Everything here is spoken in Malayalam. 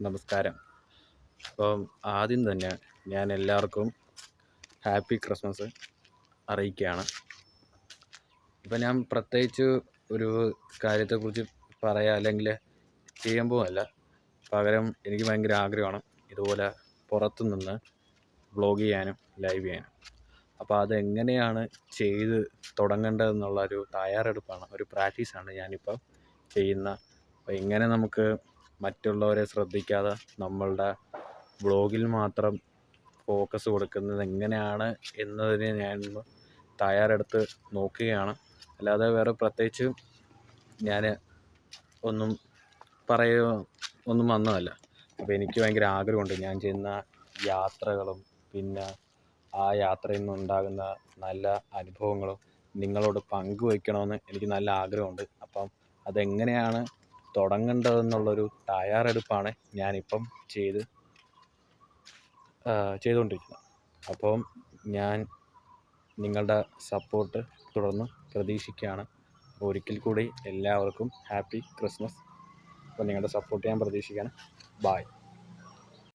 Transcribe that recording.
നമസ്കാരം. അപ്പം ആദ്യം തന്നെ ഞാൻ എല്ലാവർക്കും ഹാപ്പി ക്രിസ്മസ് അറിയിക്കുകയാണ്. ഇപ്പം ഞാൻ പ്രത്യേകിച്ച് ഒരു കാര്യത്തെക്കുറിച്ച് പറയുക അല്ലെങ്കിൽ ചെയ്യുമ്പോഴല്ല. പകരം എനിക്ക് ഭയങ്കര ആഗ്രഹമാണ് ഇതുപോലെ പുറത്തു നിന്ന് വ്ളോഗ് ചെയ്യാനും ലൈവ് ചെയ്യാനും. അപ്പോൾ അതെങ്ങനെയാണ് ചെയ്ത് തുടങ്ങേണ്ടതെന്നുള്ള ഒരു തയ്യാറെടുപ്പാണ് ഒരു പ്രാക്ടീസാണ് ഞാനിപ്പോൾ ചെയ്യുന്ന അപ്പോൾ എങ്ങനെ നമുക്ക് മറ്റുള്ളവരെ ശ്രദ്ധിക്കാതെ നമ്മളുടെ വ്ളോഗിൽ മാത്രം ഫോക്കസ് കൊടുക്കുന്നത് എങ്ങനെയാണ് എന്നതിന് ഞാൻ തയ്യാറെടുത്ത് നോക്കുകയാണ്. അല്ലാതെ വേറെ പ്രത്യേകിച്ച് ഞാൻ ഒന്നും പറയുക ഒന്നും വന്നതല്ല. അപ്പോൾ എനിക്ക് ഭയങ്കര ആഗ്രഹമുണ്ട്. ഞാൻ ചെയ്യുന്ന യാത്രകളും പിന്നെ ആ യാത്രയിൽ നിന്നുണ്ടാകുന്ന നല്ല അനുഭവങ്ങളും നിങ്ങളോട് പങ്കുവയ്ക്കണമെന്ന് എനിക്ക് നല്ല ആഗ്രഹമുണ്ട്. അപ്പം അതെങ്ങനെയാണ് തുടങ്ങേണ്ടതെന്നുള്ളൊരു തയ്യാറെടുപ്പാണ് ഞാനിപ്പം ചെയ്ത് ചെയ്തുകൊണ്ടിരിക്കുന്നത്. അപ്പം ഞാൻ നിങ്ങളുടെ സപ്പോർട്ട് തുടർന്ന് പ്രതീക്ഷിക്കുകയാണ്. ഒരിക്കൽ കൂടി എല്ലാവർക്കും ഹാപ്പി ക്രിസ്മസ്. അപ്പോൾ നിങ്ങളുടെ സപ്പോർട്ട് ഞാൻ പ്രതീക്ഷിക്കുകയാണ്. ബായ്